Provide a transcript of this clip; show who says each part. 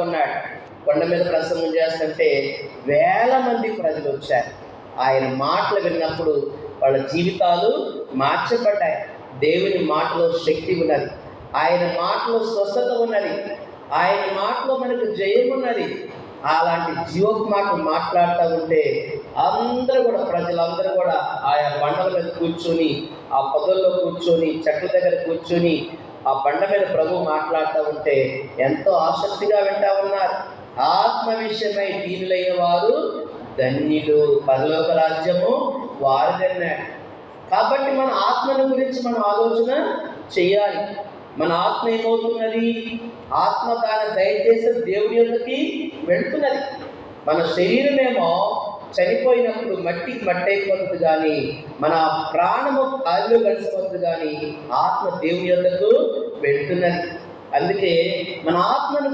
Speaker 1: ఉన్నాడు. కొండ మీద ప్రసంగం చేస్తుంటే వేల మంది ప్రజలు వచ్చారు. ఆయన మాటలు విన్నప్పుడు వాళ్ళ జీవితాలు మార్చబడ్డాయి. దేవుని మాటలో శక్తి ఉన్నది. ఆయన మాటలో స్వస్థత ఉన్నది. ఆయన మాటలో మనకు జయం ఉన్నది. అలాంటి జీవపు మాట మాట్లాడుతూ ఉంటే అందరూ కూడా ప్రజలందరూ కూడా ఆయా బండల మీద కూర్చొని ఆ పొదల్లో కూర్చొని చెట్ల దగ్గర కూర్చొని ఆ బండ మీద ప్రభు మాట్లాడుతూ ఉంటే ఎంతో ఆసక్తిగా వింటా ఉన్నారు. ఆత్మ విషయమై దీనులైన వారు ధన్యులు. పరలోక రాజ్యము వారిదన్నాడు కాబట్టి మన ఆత్మను గురించి మనం ఆలోచన చేయాలి. మన ఆత్మ ఏమవుతున్నది? ఆత్మ తాను దయచేసి దేవుడి యొక్కకి వెళ్తున్నది. మన శరీరమేమో చనిపోయినప్పుడు మట్టికి మట్టి అయిపోతుంది కానీ మన ప్రాణము కాళ్ళు కలిసిపోతుంది కానీ ఆత్మ దేవుని యొక్కకు వెళ్తున్నది. అందుకే మన ఆత్మను